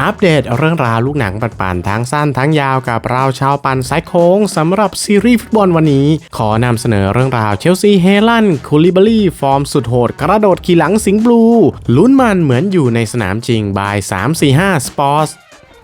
อัปเดตเรื่องราวลูกหนังปันๆทั้งสั้นทั้งยาวกับเราชาวปันสายโค้งสำหรับซีรีส์ฟุตบอลวันนี้ ขอนำเสนอเรื่องราวเชลซีเฮลันคูลิบารีฟอร์มสุดโหดกระโดดขี่หลังสิงบลู ลุ้นมันเหมือนอยู่ในสนามจริงบาย 345ส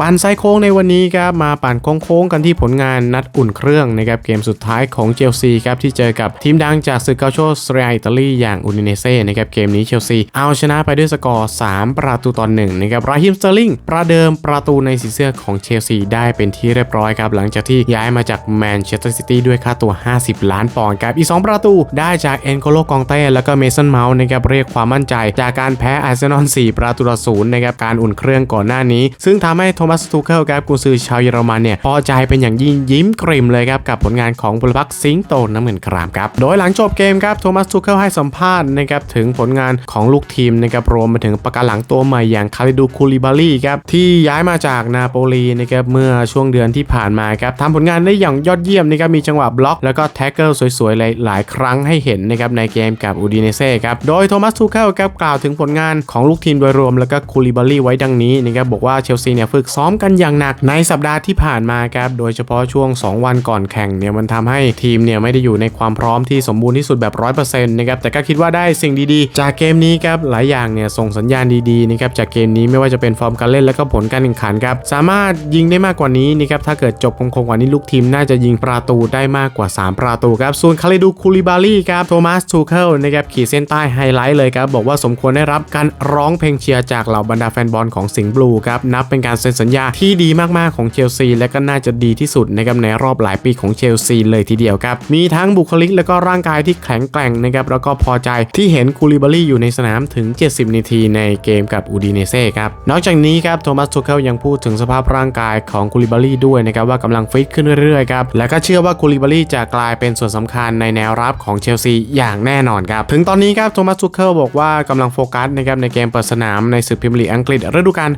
ปั่นไซโค้งในวันนี้ครับมาปั่นโค้งๆกันที่ผลงานนัดอุ่นเครื่องนะครับเกมสุดท้ายของเชลซีครับที่เจอกับทีมดังจากศึกเกาโชสเรียอิตาลีอย่างอูนิเนเซ่นะครับเกมนี้เชลซีเอาชนะไปด้วยสกอร์ 3 ประตูต่อหนึ่งนะครับราฮิมสเตอร์ลิงประเดิมประตูในสีเสื้อของเชลซีได้เป็นที่เรียบร้อยครับหลังจากที่ย้ายมาจากแมนเชสเตอร์ซิตี้ด้วยค่าตัว 50 ล้านปอนด์ครับอีก 2 ประตูได้จากเอ็นโคโลกองเต้แล้วก็เมสันเมาส์นะครับเรียกความมั่นใจ จากการแพ้อาร์เซนอล4ประตูต่อศูนย์นะครับการอุ่นเครื่องก่อนหน้านี้ ซึ่งทำให้โทมัสทูเคิลครับกุนซือชาวเยอรมันเนี่ยพอใจเป็นอย่างยิ่งยิ้มกริมเลยครับกับผลงานของพลพักสิงโตน้ำเงินครามครับโดยหลังจบเกมครับโทมัสทูเคิลให้สัมภาษณ์นะครับถึงผลงานของลูกทีมนะครับรวมไปถึงประการหลังตัวใหม่อย่างคาริดูคูลิบาลีครับที่ย้ายมาจากนาโปลีนะครับเมื่อช่วงเดือนที่ผ่านมาครับทำผลงานได้อย่างยอดเยี่ยมนะครับมีจังหวะบล็อก แล้วก็แท็กเกิลสวยๆหลายๆครั้งให้เห็นนะครับในเกมกับอูดิเนเซ่ครับโดยโทมัสทูเคิลครับกล่าวถึงผลงานของลูกทีมโดยรวมแล้วก็คูลิบาลีไว้ดังนี้นะครับบอกว่าเชลซีเนี่ยฝึกซ้อมกันอย่างหนักในสัปดาห์ที่ผ่านมาครับโดยเฉพาะช่วง 2 วันก่อนแข่งเนี่ยมันทำให้ทีมเนี่ยไม่ได้อยู่ในความพร้อมที่สมบูรณ์ที่สุดแบบ 100%นะครับแต่ก็คิดว่าได้สิ่งดีๆ จากเกมนี้ครับหลายอย่างเนี่ยส่งสัญญาณดีๆนะครับจากเกมนี้ไม่ว่าจะเป็นฟอร์มการเล่นและก็ผลการแข่งขันครับสามารถยิงได้มากกว่านี้นะครับถ้าเกิดจบคงๆกว่านี้ลูกทีมน่าจะยิงประตูได้มากกว่า 3 ประตูครับส่วนคาริดูคูลิบาลีครับโทมัสทูเคิลนะครับขีดเส้นใต้ไฮไลท์เลยครับบอกว่าสมควรได้รับการร้องเพลงเชียร์จากเหล่าบรรดาแฟนบอลของสิงห์บลูครับนับเป็นการเซ็นสัญญาที่ดีมากๆของเชลซีและก็น่าจะดีที่สุดนะครับในรอบหลายปีของเชลซีเลยทีเดียวครับ มีทั้งบุคลิกและก็ร่างกายที่แข็งแกร่งนะครับแล้วก็พอใจที่เห็นคูลิบารีอยู่ในสนามถึง 70 นาทีในเกมกับอูดิเนเซ่ครับ นอกจากนี้ครับโทมัสทูเคิลยังพูดถึงสภาพร่างกายของคูลิบารีด้วยนะครับว่ากำลังฟิตขึ้นเรื่อยๆครับและก็เชื่อว่าคูลิบารีจะกลายเป็นส่วนสำคัญในแนวรับของเชลซีอย่างแน่นอนครับถึงตอนนี้ครับโทมัสทูเคิลบอกว่ากำลังโฟกัสนะครับในเกมเปิดสนามในศึกพรีเมียร์ลีกอังกฤษฤดูกาล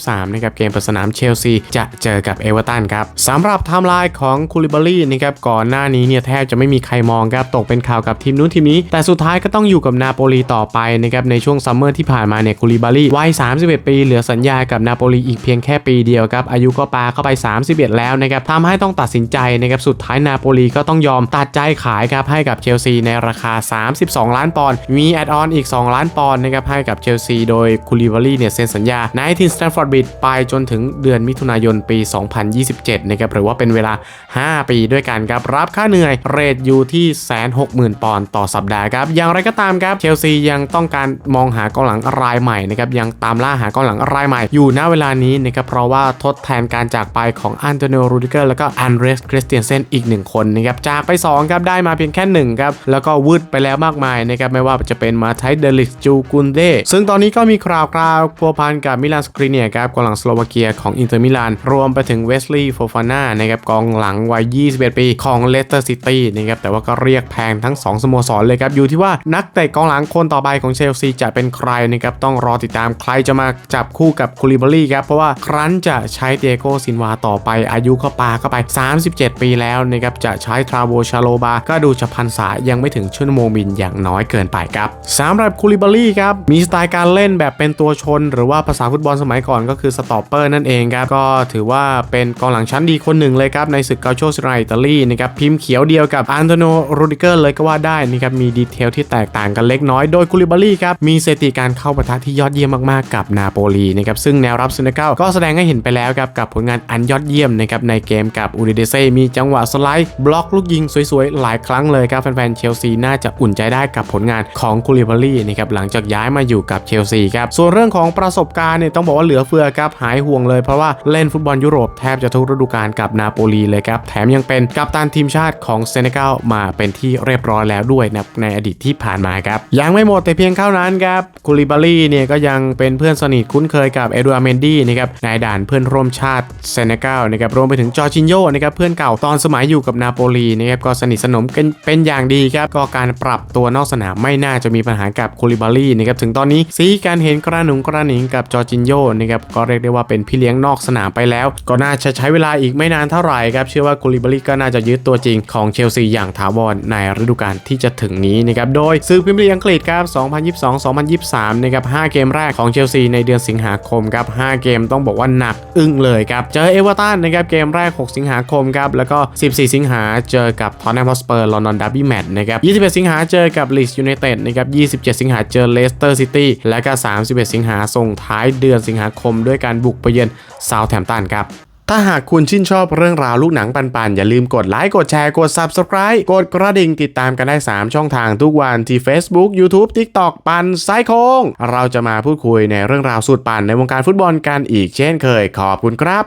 23นะครับเกมเปิดสนามเชลซีจะเจอกับเอเวอร์ตันครับสำหรับไทม์ไลน์ของคูลิบารีนะครับก่อนหน้านี้เนี่ยแทบจะไม่มีใครมองครับตกเป็นข่าวกับทีมนู้นทีมนี้ แต่สุดท้ายก็ต้องอยู่กับนาโปลีต่อไปนะครับในช่วงซัมเมอร์ที่ผ่านมาเนี่ยคูลิบารีวัย 31 ปี เหลือสัญญากับนาโปลีอีกเพียงแค่ปีเดียวครับอายุก็ปาเข้าไป 31 แล้วนะครับทำให้ต้องตัดสินใจนะครับสุดท้ายนาโปลีก็ต้องยอมตัดใจขายครับให้กับเชลซีในราคา 32 ล้านปอนด์มีแอดออนอีก 2 ล้านปอนด์นะครับให้กับเชลซีโดยคูลิบารีเนี่ยเซ็นสัญญาในทีมสแตนฟอร์ดบิดไปจนถึงเดือนมิถุนายนปี 2027 นะครับหรือว่าเป็นเวลา 5 ปีด้วยกันครับ รับค่าเหนื่อยเรทอยู่ที่แสนหกหมื่นปอนด์ต่อสัปดาห์ครับ อย่างไรก็ตามครับเชลซียังต้องการมองหากองหลังรายใหม่นะครับยังตามล่าหากองหลังรายใหม่อยู่ณเวลานี้นะครับเพราะว่าทดแทนการจากไปของอันโตนิโอรูดิเกอร์แล้วก็อันเดรสคริสเตียนเซนอีกหนึ่งคนนะครับจากไป 2 ครับได้มาเพียงแค่ 1 ครับ แล้วก็วืดไปแล้วมากมายนะครับไม่ว่าจะเป็นมาไทเดลิกจูกุนเดซึ่งตอนนี้ก็มีคราวคราวพัวพันกับมิลานสกรีเนียครับกองหลังสโลวาเกียของอินเตอร์มิลานรวมไปถึงเวสลีย์โฟฟาน่านะครับกองหลังวัย 21 ปีของเลสเตอร์ซิตี้นะครับแต่ว่าก็เรียกแพงทั้ง 2 สโมสรเลยครับอยู่ที่ว่านักเตะกองหลังคนต่อไปของเชลซีจะเป็นใครนะครับต้องรอติดตามใครจะมาจับคู่กับคูลิบารีครับเพราะว่าครั้นจะใช้เตียโกซินวาต่อไปอายุก็ปาเข้าไป 37 ปีแล้วนะครับจะใช้ทราโบชาโลบาก็ดูจะพันษายังไม่ถึงชั่วโมงบินอย่างน้อยเกินไปครับสำหรับคูลิบารีครับมีสไตล์การเล่นแบบเป็นตัวชน หรือว่าภาษาฟุตบอลสมัยก่อนก็คือสต็อปเปอร์นั่นเองครับก็ถือว่าเป็นกองหลังชั้นดีคนหนึ่งเลยครับในศึกเกาโชสไรอิตาลีนะครับพิมพ์เขียวเดียวกับอันโตโนโรดิเกอร์เลยก็ว่าได้นะครับมีดีเทลที่แตกต่างกันเล็กน้อยโดยคูลิบารีครับมีสถิติการเข้าปะทะที่ยอดเยี่ยมมากๆกับนาโปลีนะครับซึ่งแนวรับซูเนเกลก็แสดงให้เห็นไปแล้วครับกับผลงานอันยอดเยี่ยมนะครับในเกมกับอูดิเดเซมีจังหวะสไลด์บล็อกลูกยิงสวยๆ หลายครั้งเลยครับแฟนๆเชลซีน่าจะอุ่นใจได้กับผลงานของคูลิบารีนะครับหลังจากย้ายมาอยู่กับเชลซีครับส่วนเรื่องของประสบการณ์เนี่ยต้องบอกว่าเหลือเฟือครับหายห่วงเลยเพราะว่าเล่นฟุตบอลยุโรปแทบจะทุกฤดูกาลกับนาโปลีเลยครับ แถมยังเป็นกัปตันทีมชาติของเซเนกัลมาเป็นที่เรียบร้อยแล้วด้วยนะในอดีตที่ผ่านมาครับ ยังไม่หมดแต่เพียงเท่านั้นครับคูลิบารีเนี่ยก็ยังเป็นเพื่อนสนิทคุ้นเคยกับเอ็ดวาร์เมนดี้นะครับในด่านเพื่อนร่วมชาติเซเนกัลนะครับรวมไปถึงจอร์จินโยนะครับเพื่อนเก่าตอนสมัยอยู่กับนาโปลีนะครับก็สนิทสนมกันเป็นอย่างดีครับก็การปรับตัวนอกสนามไม่น่าจะมีปัญหากับคูลิบารีนะครับถึงตอนนี้ซีการเห็นกระหนุงกระหนิงกับจอร์จินโยนะครับก็เรียกได้ว่าเป็นพี่เลี้ยงนอกสนามไปแล้ว ก็น่าจะใช้เวลาอีกไม่นานเท่าไหร่ครับ เชื่อว่าคูลิบาลีก็น่าจะยึดตัวจริงของเชลซีอย่างถาวรในฤดูกาลที่จะถึงนี้นะครับ โดยซื้อพรีเมียร์ลีกอังกฤษครับ 2022-2023 นะครับ 5 เกมแรกของเชลซีในเดือนสิงหาคมครับ 5 เกมต้องบอกว่าหนักอึ้งเลยครับ เจอเอเวอร์ตันนะครับ เกมแรก 6 สิงหาคมครับ แล้วก็ 14 สิงหาเจอกับทอนแนมฮอสเปอร์ลอนดอนดับบี้แมตช์นะครับ 21 สิงหาเจอกับลีสยูไนเต็ดนะครับ 27 สิงหาเจอเลสเตอร์ซิตี้ และก็ 31 สิงหาส่งท้ายเดือนสิงหาคมด้วยการบุกไปเยือนเซาท์แถมตันครับถ้าหากคุณชื่นชอบเรื่องราวลูกหนังปันๆ อย่าลืมกดไลค์กดแชร์กด Subscribe กดกระดิ่งติดตามกันได้ 3 ช่องทางทุกวันที่ Facebook YouTube TikTok ปันไซโคง เราจะมาพูดคุยในเรื่องราวสุดปันในวงการฟุตบอลกันอีกเช่นเคยขอบคุณครับ